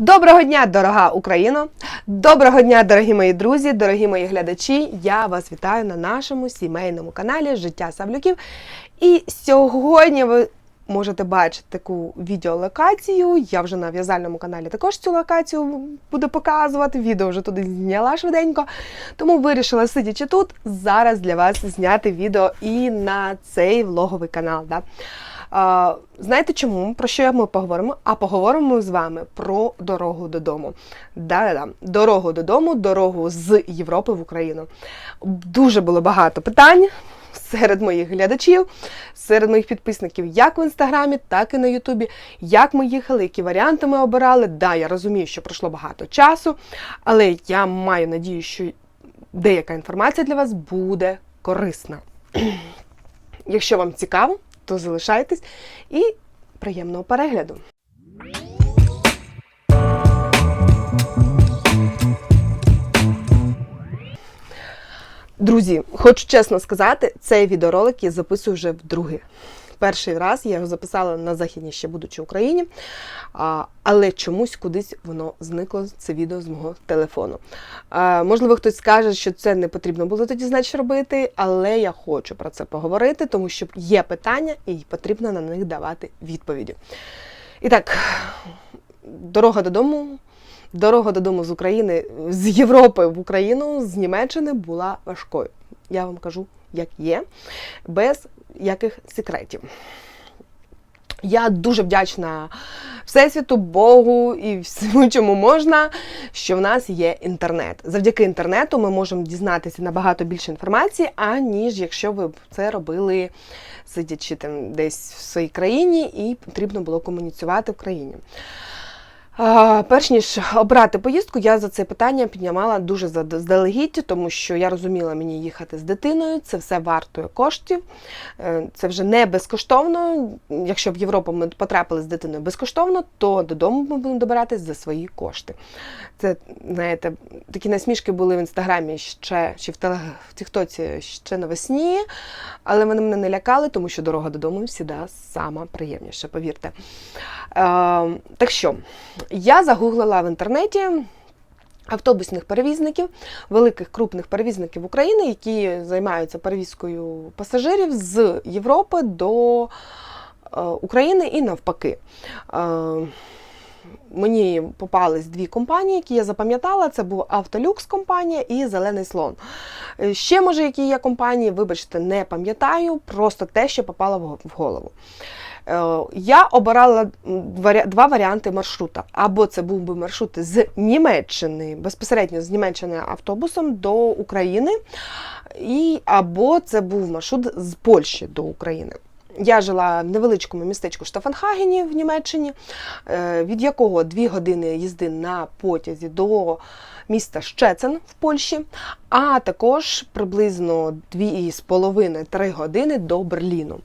Доброго дня, дорога Україно! Доброго дня, дорогі мої друзі, дорогі мої глядачі! Я вас вітаю на нашому сімейному каналі Життя Савлюків. І сьогодні ви можете бачити таку відеолокацію. Я вже на в'язальному каналі також цю локацію буду показувати. Відео вже туди зняла швиденько. Тому вирішила, сидячи тут, зараз для вас зняти відео і на цей влоговий канал. Да? Знаєте чому? Про що ми поговоримо? А поговоримо з вами про дорогу додому. Да-да-да. Дорогу додому, дорогу з Європи в Україну. Дуже було багато питань серед моїх глядачів, серед моїх підписників, як в інстаграмі, так і на Ютубі. Як ми їхали, які варіанти ми обирали. Да, я розумію, що пройшло багато часу, але я маю надію, що деяка інформація для вас буде корисна. Якщо вам цікаво, то залишайтесь і приємного перегляду. Друзі, хочу чесно сказати, цей відеоролик я записую вже вдруге. Перший раз я його записала на західній ще будучи в Україні, а, але чомусь кудись воно зникло це відео з мого телефону. А, можливо, хтось скаже, що це не потрібно було тоді значить робити, але я хочу про це поговорити, тому що є питання і потрібно на них давати відповіді. І так, дорога додому. Дорога додому з України, з Європи в Україну, з Німеччини була важкою. Я вам кажу, як є, без яких секретів. Я дуже вдячна Всесвіту, Богу і всьому, чому можна, що в нас є інтернет. Завдяки інтернету ми можемо дізнатися набагато більше інформації, аніж якщо ви це робили, сидячи там десь в своїй країні, і потрібно було комуніцювати в країні. Перш ніж обрати поїздку, я за це питання піднімала дуже заздалегідь, тому що я розуміла мені їхати з дитиною, це все вартує коштів. Е, Це вже не безкоштовно. Якщо в Європу ми потрапили з дитиною безкоштовно, то додому ми будемо добиратись за свої кошти. Це, знаєте, такі насмішки були в інстаграмі ще чи в теле в Тіктоці ще навесні, але вони мене не лякали, тому що дорога додому завжди сама приємніша, повірте. Е, Так що. Я загуглила в інтернеті автобусних перевізників, великих крупних перевізників України, які займаються перевізкою пасажирів з Європи до е, України і навпаки. Е, Мені попались дві компанії, які я запам'ятала. Це був Автолюкс компанія і Зелений слон. Е, Ще, може, які є компанії, вибачте, не пам'ятаю, просто те, що попало в голову. Е, Я обирала два варіанти маршрута. Або це був би маршрут з Німеччини, безпосередньо з Німеччини автобусом до України, і, або це був маршрут з Польщі до України. Я жила в невеличкому містечку Штафанхагені в Німеччині, е, від якого дві години їзди на потязі до міста Щецен в Польщі, а також приблизно 2,5-3 години до Берліну.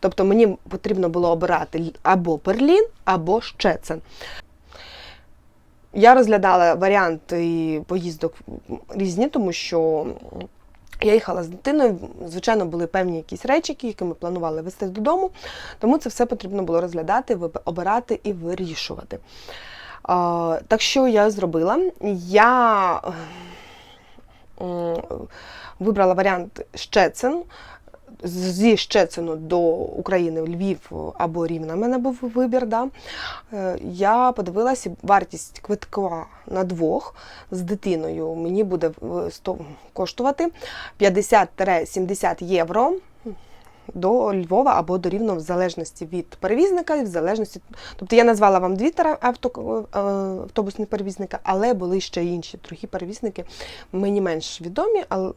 Тобто мені потрібно було обирати або Берлін, або Щецен. Я розглядала варіанти поїздок різні, тому що я їхала з дитиною, звичайно, були певні якісь речі, які ми планували вести додому, тому це все потрібно було розглядати, обирати і вирішувати. Так що я зробила? Я вибрала варіант Щецин. Зі Щецину до України Львів або Рівна в мене був вибір. Да. Е, я подивилася вартість квитка на двох з дитиною. Мені буде коштувати 50-70 євро. До Львова або до Рівного, в залежності від перевізника, в залежності. Тобто я назвала вам дві авто, автобусні перевізника, але були ще інші другі перевізники, мені менш відомі, але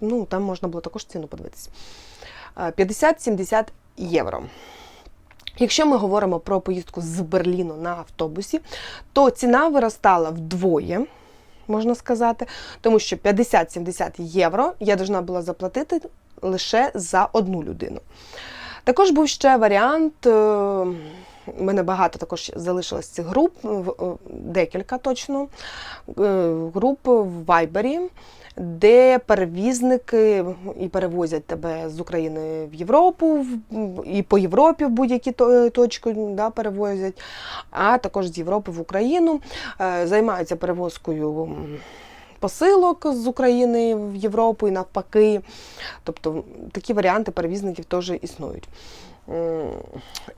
ну, там можна було також ціну подивитися. 50-70 євро. Якщо ми говоримо про поїздку з Берліну на автобусі, то ціна виростала вдвоє, можна сказати, тому що 50-70 євро я повинна була заплатити лише за одну людину. Також був ще варіант У мене багато також залишилось цих груп, е, декілька точно е, груп в Вайбері, де перевізники і перевозять тебе з України в Європу, і по Європі в будь-які то- точки да, перевозять, а також з Європи в Україну. Е, Займаються перевозкою. Посилок з України в Європу і навпаки. Тобто такі варіанти перевізників теж існують.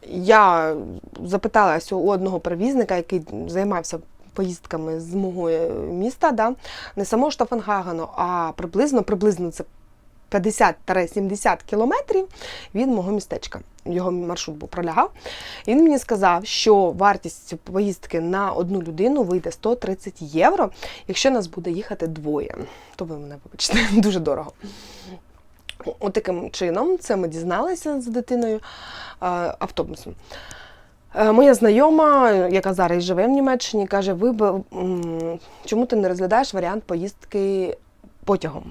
Я запиталася у одного перевізника, який займався поїздками з мого е, міста, да? не самого Штафенгагену, а приблизно, приблизно це 50-70 кілометрів від мого містечка. Його маршрут був пролягав. Він мені сказав, що вартість поїздки на одну людину вийде 130 євро, якщо нас буде їхати двоє. То ви мене вибачте, дуже дорого. От таким чином, це ми дізналися з дитиною автобусом. Е, Моя знайома, яка зараз живе в Німеччині, каже: ви б, чому ти не розглядаєш варіант поїздки потягом?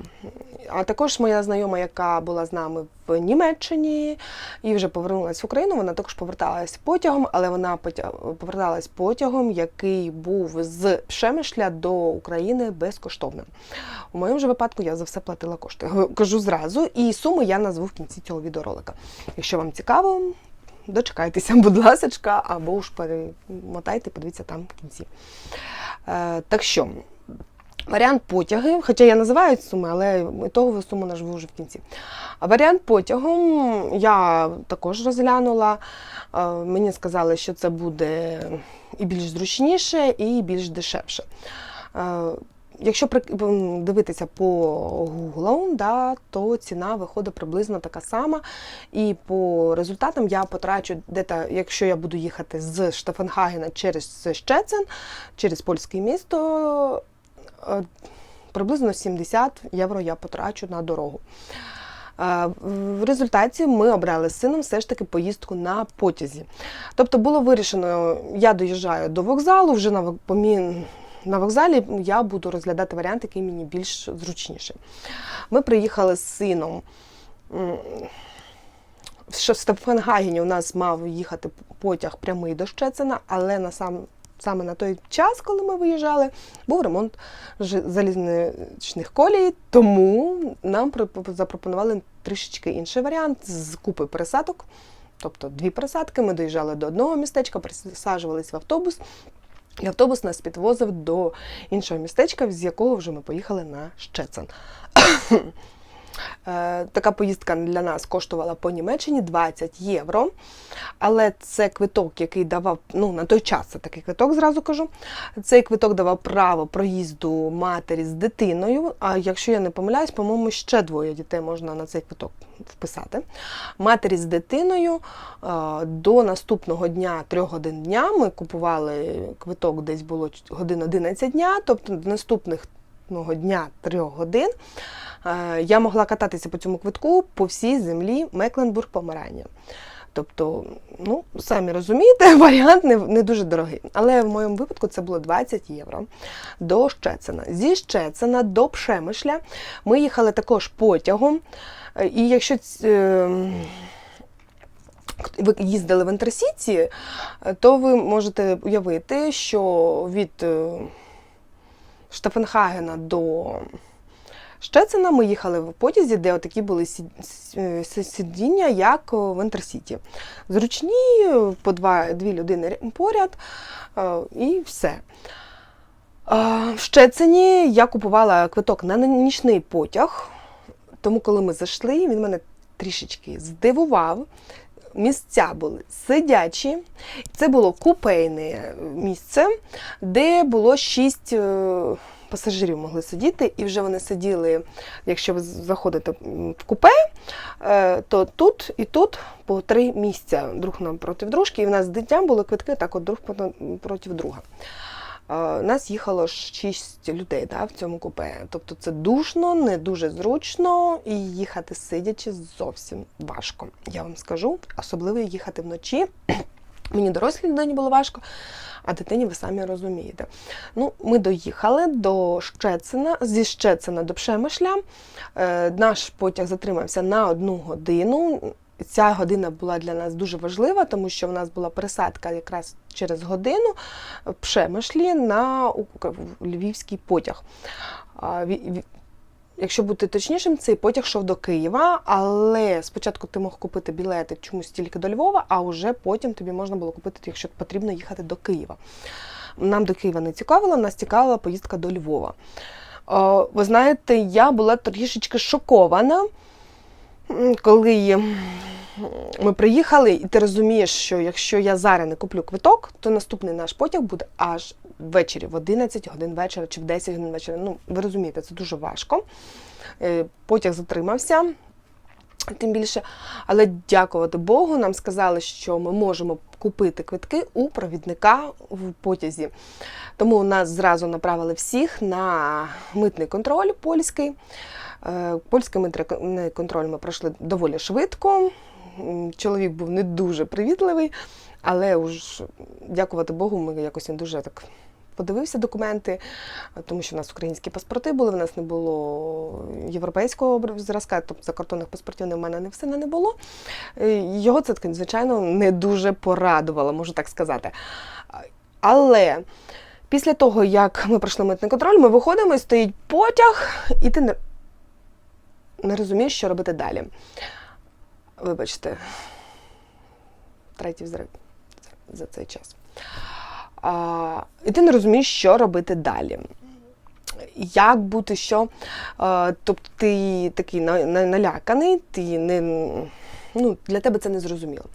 А також моя знайома, яка була з нами в Німеччині і вже повернулася в Україну, вона також поверталась потягом, але вона поверталась потягом, який був з Пшемишля до України безкоштовним. У моєму ж випадку я за все платила кошти. Кажу зразу, і суму я назву в кінці цього відеоролика. Якщо вам цікаво, дочекайтеся, будь ласочка, або ж перемотайте, подивіться там в кінці. Е, так що, варіант потяги, хоча я називаю суми, але ітогову суму назву вже в кінці. А варіант потягом я також розглянула. Е, мені сказали, що це буде і більш зручніше, і більш дешевше. Е, Якщо дивитися по Google, да, то ціна виходить приблизно така сама. І по результатам я потрачу, де-то, якщо я буду їхати з Штефенхагена через Щецин, через польське місто, приблизно 70 євро я потрачу на дорогу. Е, В результаті ми обрали з сином все ж таки поїздку на потязі. Тобто було вирішено, я доїжджаю до вокзалу, вже на, вокзалі я буду розглядати варіант, який мені більш зручніший. Ми приїхали з сином. м, В Стефангагені у нас мав їхати потяг прямий до Щецина, але на сам, саме на той час, коли ми виїжджали, був ремонт залізничних колій, тому нам запропонували трішечки інший варіант з купи пересадок. Тобто дві пересадки, ми доїжджали до одного містечка, пересаджувалися в автобус, і автобус нас підвозив до іншого містечка, з якого вже ми поїхали на Щецин. Е, Така поїздка для нас коштувала по Німеччині 20 євро. Але це квиток, який давав, ну на той час це такий квиток, зразу кажу. Цей квиток давав право проїзду матері з дитиною. А якщо я не помиляюсь, по-моєму, ще двоє дітей можна на цей квиток вписати. Матері з дитиною е, до наступного дня, трьох годин дня, ми купували квиток, десь було годин 11 дня, тобто до наступних наступного дня трьох годин е, я могла кататися по цьому квитку по всій землі Мекленбург-Померання. Тобто, ну, самі розумієте, варіант не, не дуже дорогий. Але в моєму випадку це було 20 євро до Щецина. Зі Щецина до Пшемишля ми їхали також потягом. Е, І якщо е, ви їздили в Інтерсіті, то ви можете уявити, що від е, Штефенхагена до Щецина ми їхали в потязі, де отакі були сидіння, як в Інтерсіті. Зручні, по два, дві людини поряд, е, і все. В Щецині я купувала квиток на нічний потяг, тому коли ми зайшли, він мене трішечки здивував. Місця були сидячі, це було купейне місце, де було шість е, пасажирів могли сидіти, і вже вони сиділи, якщо ви заходите в купе, е, то тут і тут по три місця друг напроти дружки, і в нас з дитям були квитки так от друг проти- проти друга. Нас їхало шість людей да, в цьому купе. Тобто це душно, не дуже зручно, і їхати сидячи зовсім важко. Я вам скажу, особливо їхати вночі. Мені дорослій людині було важко, а дитині ви самі розумієте. Ну, ми доїхали до Щецина, зі Щецина до Пшемишля. Е, наш потяг затримався на одну годину. Ця година була для нас дуже важлива, тому що в нас була пересадка якраз через годину в Пшемишлі на львівський потяг. Якщо бути точнішим, цей потяг йшов до Києва, але спочатку ти мог купити білети чомусь тільки до Львова, а вже потім тобі можна було купити, якщо потрібно їхати до Києва. Нам до Києва не цікавило, нас цікавила поїздка до Львова. Ви знаєте, я була трішечки шокована, коли ми приїхали, і ти розумієш, що якщо я зараз не куплю квиток, то наступний наш потяг буде аж ввечері, в 11 годин вечора чи в 10 годин вечора. Ну, ви розумієте, це дуже важко. Е, Потяг затримався. Тим більше, але дякувати Богу, нам сказали, що ми можемо купити квитки у провідника в потязі. Тому нас зразу направили всіх на митний контроль польський. Е, Польський митний контроль ми пройшли доволі швидко. Чоловік був не дуже привітливий, але уж дякувати Богу, ми якось не дуже так подивився документи, тому що в нас українські паспорти були, в нас не було європейського зразка, тобто закордонних паспортів в мене не все не було. Е, Його це, звичайно, не дуже порадувало, можу так сказати. Але після того, як ми пройшли митний контроль, ми виходимо і стоїть потяг, і ти не, не розумієш, що робити далі. Вибачте, третій взрив за- за цей час. А, і ти не розумієш, що робити далі. Як бути, що. А, тобто ти такий на- на- наляканий, ти не, ну, для тебе це не зрозуміло.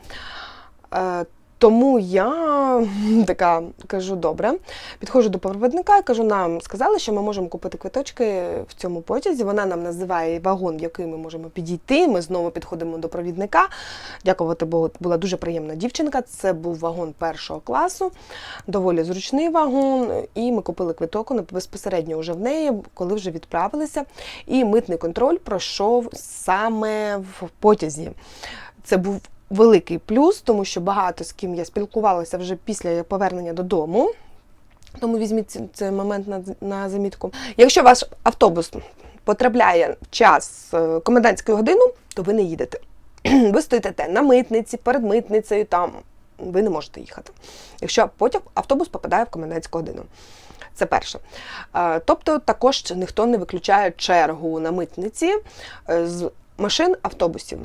Е, тому я така кажу, добре, підходжу до проводника і кажу, нам сказали, що ми можемо купити квиточки в цьому потязі. Вона нам називає вагон, в який ми можемо підійти. Ми знову підходимо до провідника. Дякувати Богу, була дуже приємна дівчинка. Це був вагон першого класу, доволі зручний вагон. І ми купили квиток безпосередньо вже в неї, коли вже відправилися. І митний контроль пройшов саме в потязі. Це був великий плюс, тому що багато з ким я спілкувалася вже після повернення додому. Тому візьміть цей момент на, на замітку. Якщо ваш автобус потрапляє в час е, комендантської години, то ви не їдете. Ви стоїте те на митниці, перед митницею, там ви не можете їхати. Якщо потяг автобус попадає в комендантську годину. Це перше. Е, Тобто також ніхто не виключає чергу на митниці е, з машин автобусів.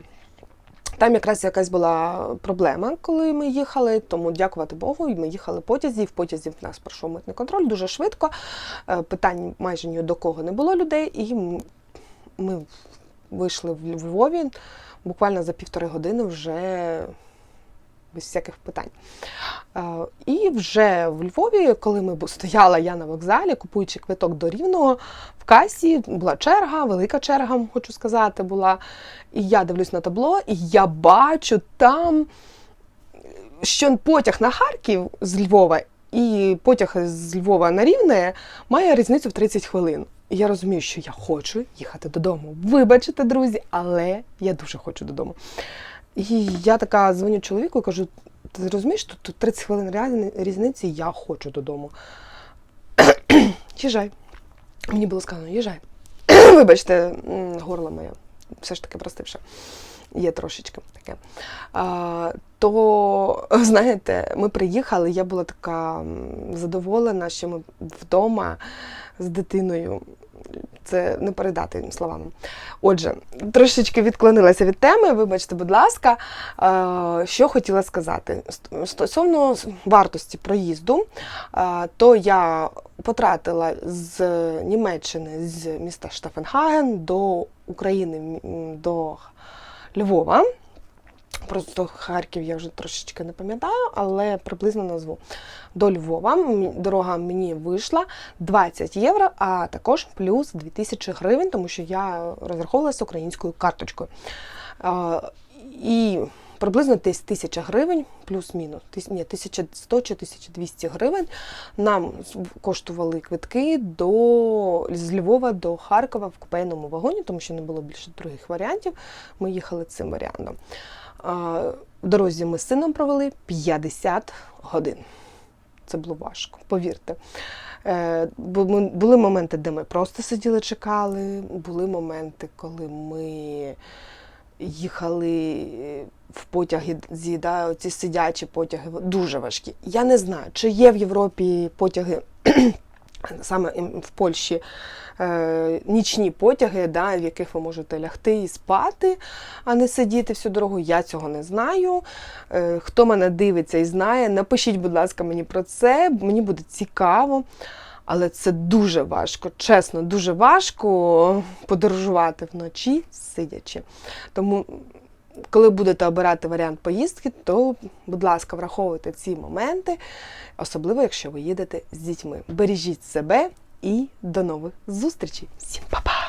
Там якраз якась була проблема, коли ми їхали, тому дякувати Богу, і ми їхали потязі. В потязі в нас пройшов митний контроль дуже швидко. Е, Питань майже ні до кого не було людей, і ми вийшли в Львові буквально за півтори години вже без всяких питань. Е, І вже в Львові, коли ми стояла я на вокзалі, купуючи квиток до Рівного, в касі була черга, велика черга, хочу сказати, була. І я дивлюсь на табло, і я бачу там, що потяг на Харків з Львова і потяг з Львова на Рівне має різницю в 30 хвилин. І я розумію, що я хочу їхати додому. Вибачте, друзі, але я дуже хочу додому. І я така дзвоню чоловіку і кажу: ти розумієш, тут, тут 30 хвилин різниці, я хочу додому. Їжджай. Мені було сказано, їжджай. Вибачте, горло моє все ж таки простивше. Є трошечки таке. А, то, знаєте, ми приїхали, я була така задоволена, що ми вдома з дитиною. Це не передати словами. Отже, трошечки відклонилася від теми, вибачте, будь ласка, Е, що хотіла сказати. Стосовно вартості проїзду, е, то я потратила з Німеччини, з міста Штафенхаген до України, до Львова. Просто Харків я вже трошечки не пам'ятаю, але приблизно назву. До Львова дорога мені вийшла 20 євро, а також плюс 2000 гривень, тому що я розраховувалася українською карточкою. І приблизно десь 1000 гривень, плюс-мінус, ні, 1100 чи 1200 гривень нам коштували квитки до, з Львова до Харкова в купейному вагоні, тому що не було більше других варіантів. Ми їхали цим варіантом. В дорозі ми з сином провели 50 годин. Це було важко, повірте. Е, Були моменти, де ми просто сиділи, чекали, були моменти, коли ми їхали в потяги, да, ці сидячі потяги, дуже важкі. Я не знаю, чи є в Європі потяги, саме в Польщі, е, нічні потяги, да, в яких ви можете лягти і спати, а не сидіти всю дорогу. Я цього не знаю. Е, хто мене дивиться і знає, напишіть, будь ласка, мені про це, мені буде цікаво. Але це дуже важко, чесно, дуже важко подорожувати вночі, сидячи. Тому, коли будете обирати варіант поїздки, то, будь ласка, враховуйте ці моменти, особливо якщо ви їдете з дітьми. Бережіть себе і до нових зустрічей. Всім па-па!